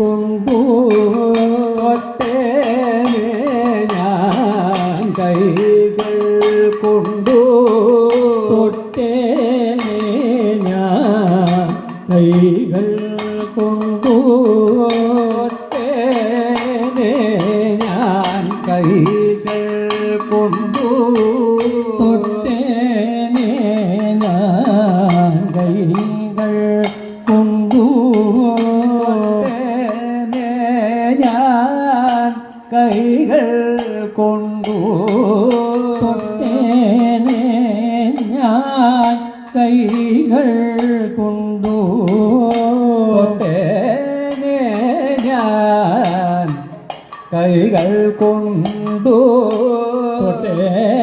风波 കൈകൾ കൊണ്ടു തൊട്ടേനെ ഞാൻ കൈകൾ കൊണ്ടു. തൊട്ടേനെ ഞാൻ കൈകൾ കൊണ്ടു. തൊട്ടേനെ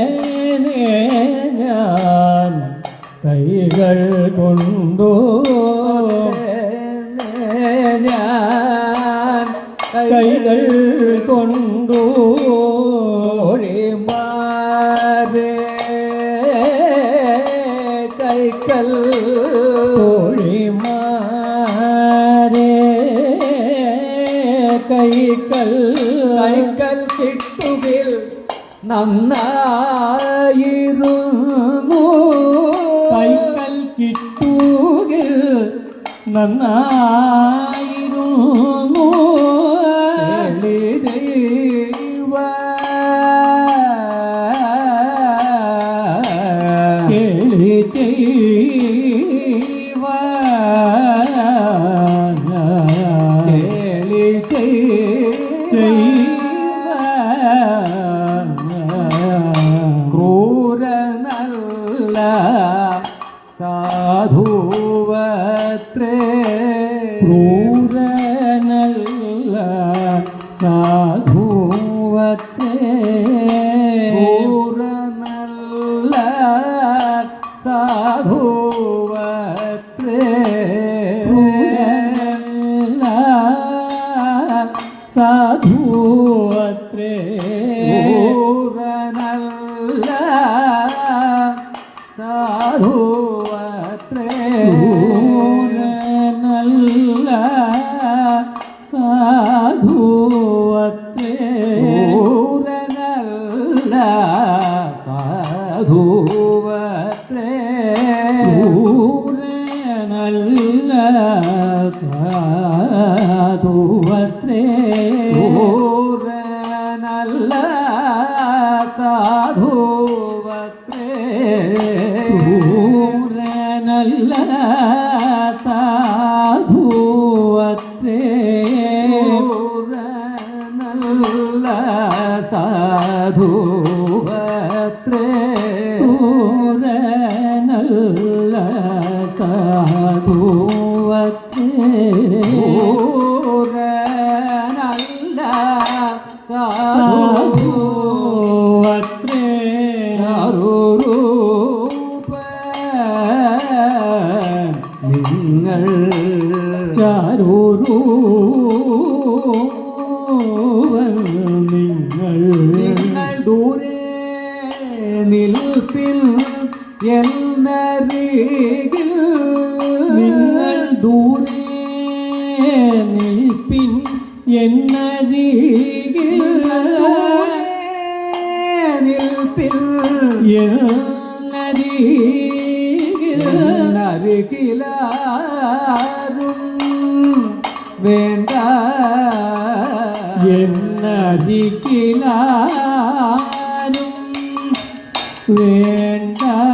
കൈകൾ കൈകൾ കിട്ടുകിൽ നന്നായിരുന്നു. കൈകൾ കിട്ടുകിൽ നന്നായിരുന്നു. കേളി ക്രൂരനല്ല സാധുവത്രേ. ക്രൂരനല്ല സാധു ഊരനല്ല സാധുവത്രേ ഊരനല്ല സാധുവത്രേ ഊരനല്ല സാധുവത്രേ ഊരനല്ല സാധുവത്രേ ഓ தாதுவற்றே நல்ல தாதுவற்றே நல்ல சாதுவற்றே நல்ல சாதுவற்றே அருரூப നിങ്ങൾ ചാരൂരൂപൻ നിങ്ങൾ നിങ്ങൾ ദൂരെ നിൽപ്പിൽ എന്നറിയിൽ നിങ്ങൾ ദൂരെ നിൽപ്പിൻ എന്നരികിൽ നിൽപ്പിൽ എന്നരികിൽ എന്നരികിലാരും വേണ്ട. എന്നരികിലാരും വേണ്ട.